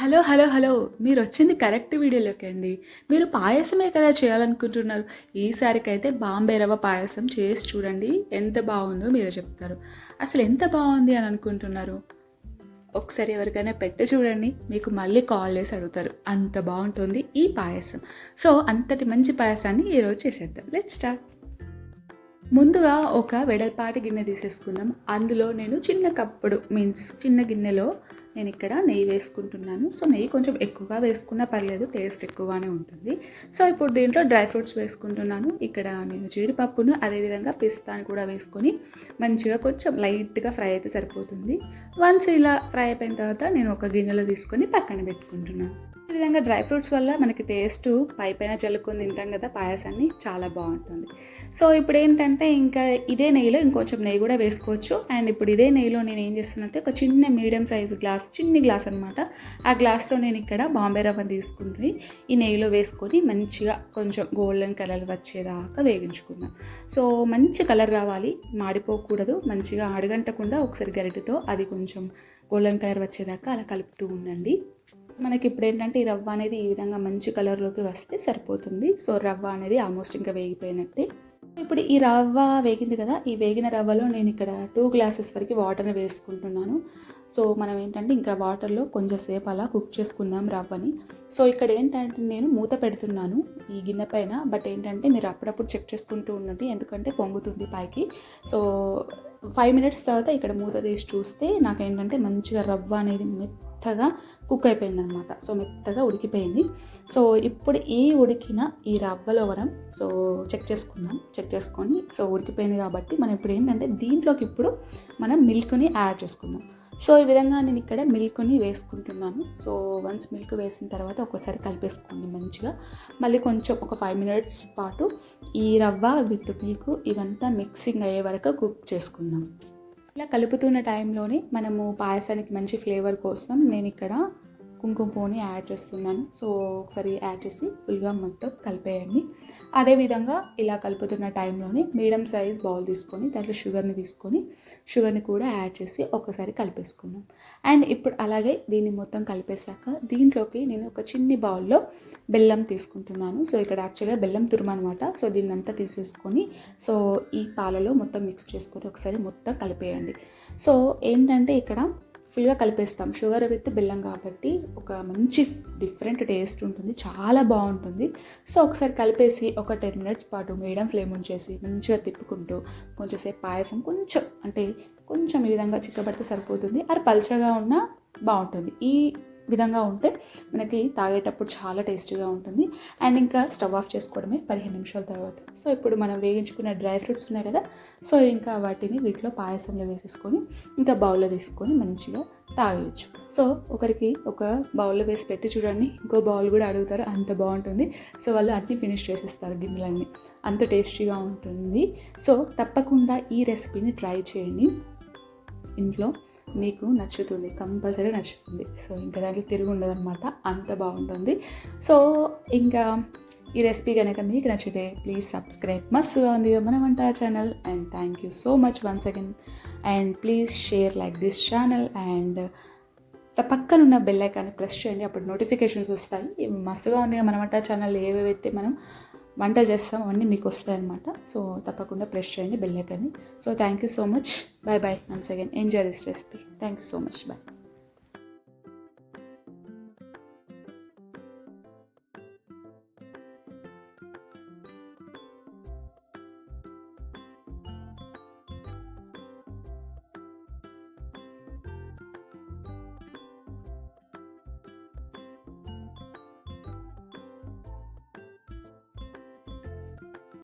Hello hello hello. మీరు వచ్చింది correct వీడియోలోకి అండి. మీరు పాయసమే కదా చేయాలనుకుంటున్నారు? ఈసారికైతే బాంబే రవ్వ పాయసం చేసి చూడండి. ఎంత బాగుందో మీరు చెప్తారు. అసలు ఎంత బాగుంది అని అనుకుంటున్నారు? ఒకసారి ఎవరికైనా పెట్టి చూడండి. మీకు మళ్ళీ కాల్ చేసి అడుగుతారు. అంత బాగుంటుంది ఈ పాయసం. సో అంతటి మంచి పాయసాన్ని ఈరోజు చేసేద్దాం. లెట్ స్టార్ట్ ముందుగా ఒక వెడల్పాటి గిన్నె తీసేసుకుందాం. అందులో నేను చిన్న కప్పుడు మీన్స్ చిన్న గిన్నెలో నేను ఇక్కడ నెయ్యి వేసుకుంటున్నాను. సో నెయ్యి కొంచెం ఎక్కువగా వేసుకున్నా పర్లేదు టేస్ట్ ఎక్కువగానే ఉంటుంది. సో ఇప్పుడు దీంట్లో డ్రై ఫ్రూట్స్ వేసుకుంటున్నాను. ఇక్కడ నేను జీడిపప్పును అదేవిధంగా పిస్తాను కూడా వేసుకొని మంచిగా కొంచెం లైట్గా ఫ్రై అయితే సరిపోతుంది. వన్స్ ఇలా ఫ్రై అయిపోయిన తర్వాత నేను ఒక గిన్నెలో తీసుకొని పక్కన పెట్టుకుంటున్నాను. ఈ విధంగా డ్రై ఫ్రూట్స్ వల్ల మనకి టేస్ట్ పైపైన చల్లుకొని తింటాం కదా పాయసాన్ని చాలా బాగుంటుంది. సో ఇప్పుడు ఏంటంటే ఇంకా ఇదే నెయ్యిలో ఇంకొంచెం నెయ్యి కూడా వేసుకోవచ్చు. అండ్ ఇప్పుడు ఇదే నెయ్యిలో నేను ఏం చేస్తున్నట్టే ఒక చిన్న మీడియం సైజు గ్లాస్ చిన్ని గ్లాస్ అనమాట ఆ గ్లాస్లో నేను ఇక్కడ బాంబే రవ్వ తీసుకుని ఈ నెయ్యిలో వేసుకొని మంచిగా కొంచెం గోల్డెన్ కలర్ వచ్చేదాకా వేగించుకుందాం. సో మంచి కలర్ రావాలి. మాడిపోకూడదు. మంచిగా అడగంటకుండా ఒకసారి గరిటెతో అది కొంచెం గోల్డెన్ కలర్ వచ్చేదాకా అలా కలుపుతూ ఉండండి. మనకి ఇప్పుడు ఏంటంటే ఈ రవ్వ అనేది ఈ విధంగా మంచి కలర్లోకి వస్తే సరిపోతుంది. సో రవ్వ అనేది ఆల్మోస్ట్ ఇంకా వేగిపోయినట్టే. ఇప్పుడు ఈ రవ్వ వేగింది కదా ఈ వేగిన రవ్వలో నేను ఇక్కడ టూ గ్లాసెస్ వరకు వాటర్ వేసుకుంటున్నాను. సో మనం ఏంటంటే ఇంకా వాటర్లో కొంచెం సేపు అలా కుక్ చేసుకుందాం రవ్వని. సో ఇక్కడ ఏంటంటే నేను మూత పెడుతున్నాను ఈ గిన్నె పైన బట్ ఏంటంటే మీరు అప్పుడప్పుడు చెక్ చేసుకుంటూ ఉండండి ఎందుకంటే పొంగుతుంది పైకి. సో ఫైవ్ మినిట్స్ తర్వాత ఇక్కడ మూత తీసి చూస్తే నాకేంటంటే మంచిగా రవ్వ అనేది మెత్తగా కుక్ అయిపోయింది అనమాట సో మెత్తగా ఉడికిపోయింది. సో ఇప్పుడు ఈ ఉడికిన ఈ రవ్వలో మనం సో చెక్ చేసుకుందాం. చెక్ చేసుకొని సో ఉడికిపోయింది కాబట్టి మనం ఇప్పుడు ఏంటంటే దీంట్లోకి ఇప్పుడు మనం మిల్క్ని యాడ్ చేసుకుందాం. సో ఈ విధంగా నేను ఇక్కడ మిల్క్ని వేసుకుంటున్నాను. సో వన్స్ మిల్క్ వేసిన తర్వాత ఒకసారి కలిపేసుకోండి మంచిగా. మళ్ళీ కొంచెం ఒక ఫైవ్ మినిట్స్ పాటు ఈ రవ్వ విత్ మిల్క్ ఇవంతా మిక్సింగ్ అయ్యే వరకు కుక్ చేసుకుందాం. ఇలా కలుపుతున్న టైంలోనే మనము పాయసానికి మంచి ఫ్లేవర్ కోసం నేను ఇక్కడ కుంకుమ పువ్వుని యాడ్ చేస్తున్నాను. సో ఒకసారి యాడ్ చేసి ఫుల్గా మొత్తం కలిపేయండి. అదేవిధంగా ఇలా కలుపుతున్న టైంలోనే మీడియం సైజ్ బౌల్ తీసుకొని దాంట్లో షుగర్ని తీసుకొని షుగర్ని కూడా యాడ్ చేసి ఒకసారి కలిపేసుకున్నాం అండ్ ఇప్పుడు అలాగే దీన్ని మొత్తం కలిపేశాక దీంట్లోకి నేను ఒక చిన్ని బౌల్లో బెల్లం తీసుకుంటున్నాను. సో ఇక్కడ యాక్చువల్గా బెల్లం తురుము అనమాట సో దీన్ని అంతా తీసేసుకొని సో ఈ పాలలో మొత్తం మిక్స్ చేసుకొని ఒకసారి మొత్తం కలిపేయండి. సో ఏంటంటే ఇక్కడ ఫుల్గా కలిపేస్తాం. షుగర్ విత్ బెల్లం కాబట్టి ఒక మంచి డిఫరెంట్ టేస్ట్ ఉంటుంది. చాలా బాగుంటుంది. సో ఒకసారి కలిపేసి ఒక టెన్ మినిట్స్ పాటు మీడియం ఫ్లేమ్ ఉంచేసి మంచిగా తిప్పుకుంటూ కొంచెంసేపు పాయసం కొంచెం అంటే కొంచెం ఈ విధంగా చిక్కబడితే సరిపోతుంది. అది పల్చగా ఉన్నా బాగుంటుంది. ఈ విధంగా ఉంటే మనకి తాగేటప్పుడు చాలా టేస్టీగా ఉంటుంది. అండ్ ఇంకా స్టవ్ ఆఫ్ చేసుకోవడమే పదిహేను నిమిషాల తర్వాత. సో ఇప్పుడు మనం వేయించుకున్న డ్రై ఫ్రూట్స్ ఉన్నాయి కదా సో ఇంకా వాటిని వీటిలో పాయసంలో వేసేసుకొని ఇంకా బౌల్లో తీసుకొని మంచిగా తాగేయచ్చు. సో ఒకరికి ఒక బౌల్లో వేసి పెట్టి చూడండి ఇంకో బౌల్ కూడా అడుగుతారు అంత బాగుంటుంది. సో వాళ్ళు అన్నీ ఫినిష్ చేసేస్తారు గిన్నెలన్నీ. అంత టేస్టీగా ఉంటుంది. సో తప్పకుండా ఈ రెసిపీని ట్రై చేయండి. ఇంట్లో మీకు నచ్చుతుంది కంపల్సరీ నచ్చుతుంది. సో ఇంకా దాంట్లో తిరుగు ఉండదన్నమాట. అంత బాగుంటుంది. సో ఇంకా ఈ రెసిపీ కనుక మీకు నచ్చితే ప్లీజ్ సబ్స్క్రైబ్. మస్తుగా ఉంది మన వంట channel. And thank you so much once again. And please share like this channel. And పక్కనున్న బెల్ ఐకాన్ని ప్రెస్ చేయండి. అప్పుడు నోటిఫికేషన్స్ వస్తాయి. మస్తుగా ఉంది మన వంట ఛానల్. ఏవేవైతే మనం వంటలు చేస్తాం అవన్నీ మీకు వస్తాయన్నమాట. సో తప్పకుండా ప్రెస్ చేయండి బెల్లెక్కని so thank you so much bye bye once again enjoy this recipe thank you so much bye